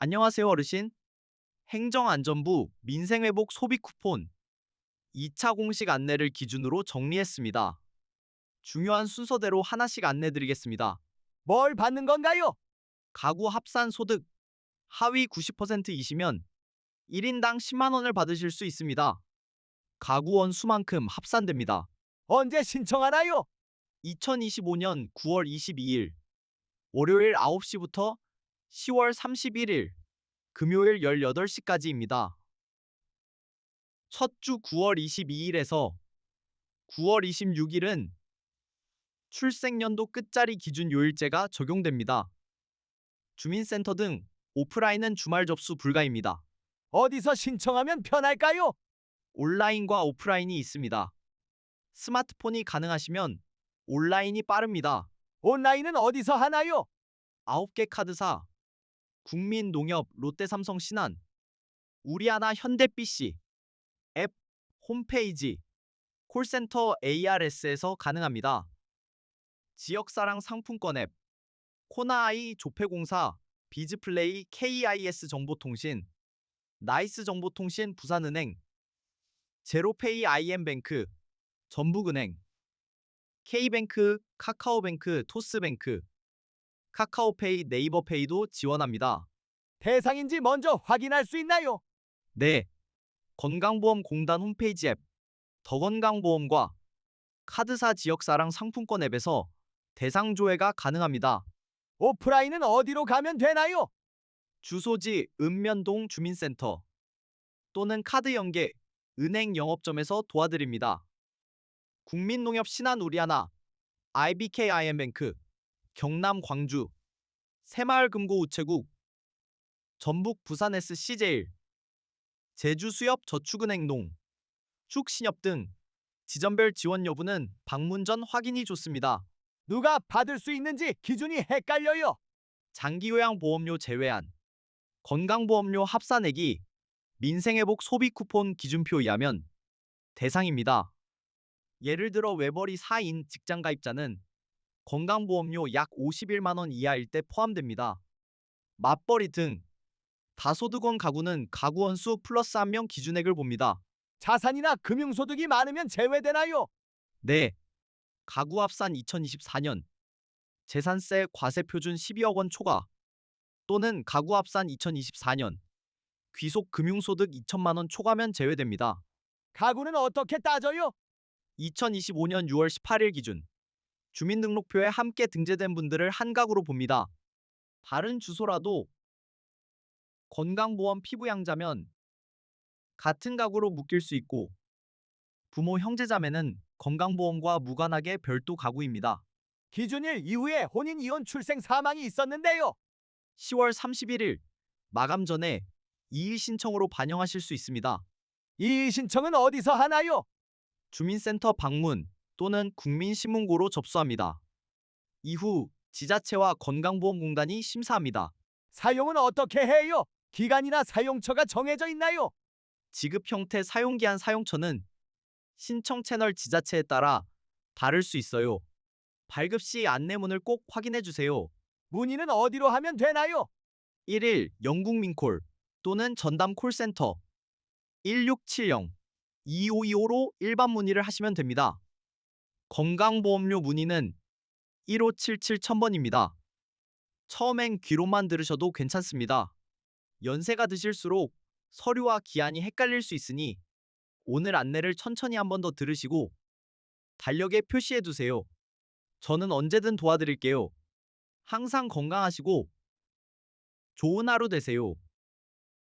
안녕하세요 어르신. 행정안전부 민생회복 소비 쿠폰 2차 공식 안내를 기준으로 정리했습니다. 중요한 순서대로 하나씩 안내드리겠습니다. 뭘 받는 건가요? 가구 합산 소득 하위 90%이시면 1인당 10만 원을 받으실 수 있습니다. 가구원 수만큼 합산됩니다. 언제 신청하나요? 2025년 9월 22일 월요일 9시부터 10월 31일 금요일 18시까지입니다. 첫 주 9월 22일에서 9월 26일은 출생연도 끝자리 기준 요일제가 적용됩니다. 주민센터 등 오프라인은 주말 접수 불가입니다. 어디서 신청하면 편할까요? 온라인과 오프라인이 있습니다. 스마트폰이 가능하시면 온라인이 빠릅니다. 온라인은 어디서 하나요? 9개 카드사 국민농협 롯데삼성 신한 우리하나 현대BC 앱 홈페이지 콜센터 ARS에서 가능합니다. 지역사랑 상품권 앱 코나아이 조폐공사 비즈플레이 KIS 정보통신 나이스 정보통신 부산은행 제로페이 IM뱅크 전북은행 K뱅크 카카오뱅크 토스뱅크 카카오페이 네이버페이도 지원합니다. 대상인지 먼저 확인할 수 있나요? 네. 건강보험공단 홈페이지 앱 더건강보험과 카드사 지역사랑 상품권 앱에서 대상 조회가 가능합니다. 오프라인은 어디로 가면 되나요? 주소지 읍면동 주민센터 또는 카드 연계 은행 영업점에서 도와드립니다. 국민농협 신한 우리하나 IBK IM뱅크 경남 광주 새마을금고 우체국 전북 부산 SC제일 제주 수협 저축은행농 축신협 등 지점별 지원 여부는 방문 전 확인이 좋습니다. 누가 받을 수 있는지 기준이 헷갈려요. 장기요양보험료 제외한 건강보험료 합산액이 민생회복 소비 쿠폰 기준표에 의하면 대상입니다. 예를 들어 외벌이 4인 직장가입자는 건강보험료 약 51만 원 이하일 때 포함됩니다. 맞벌이 등 다소득원 가구는 가구원 수 플러스 한명 기준액을 봅니다. 자산이나 금융소득이 많으면 제외되나요? 네. 가구 합산 2024년 재산세 과세 표준 12억 원 초과 또는 가구 합산 2024년 귀속 금융소득 2천만 원 초과면 제외됩니다. 가구는 어떻게 따져요? 2025년 6월 18일 기준 주민등록표에 함께 등재된 분들을 한 가구로 봅니다. 다른 주소라도 건강보험 피부양자면 같은 가구로 묶일 수 있고 부모 형제자매는 건강보험과 무관하게 별도 가구입니다. 기준일 이후에 혼인 이혼 출생 사망이 있었는데요. 10월 31일 마감 전에 이의 신청으로 반영하실 수 있습니다. 이 신청은 어디서 하나요? 주민센터 방문 또는 국민신문고로 접수합니다. 이후 지자체와 건강보험공단이 심사합니다. 사용은 어떻게 해요? 기간이나 사용처가 정해져 있나요? 지급 형태 사용기한 사용처는 신청 채널 지자체에 따라 다를 수 있어요. 발급 시 안내문을 꼭 확인해 주세요. 문의는 어디로 하면 되나요? 1일 영국민콜 또는 전담 콜센터 1670 2525로 일반 문의를 하시면 됩니다. 건강보험료 문의는 1577 1000번입니다. 처음엔 귀로만 들으셔도 괜찮습니다. 연세가 드실수록 서류와 기한이 헷갈릴 수 있으니 오늘 안내를 천천히 한 번 더 들으시고 달력에 표시해 두세요. 저는 언제든 도와드릴게요. 항상 건강하시고 좋은 하루 되세요.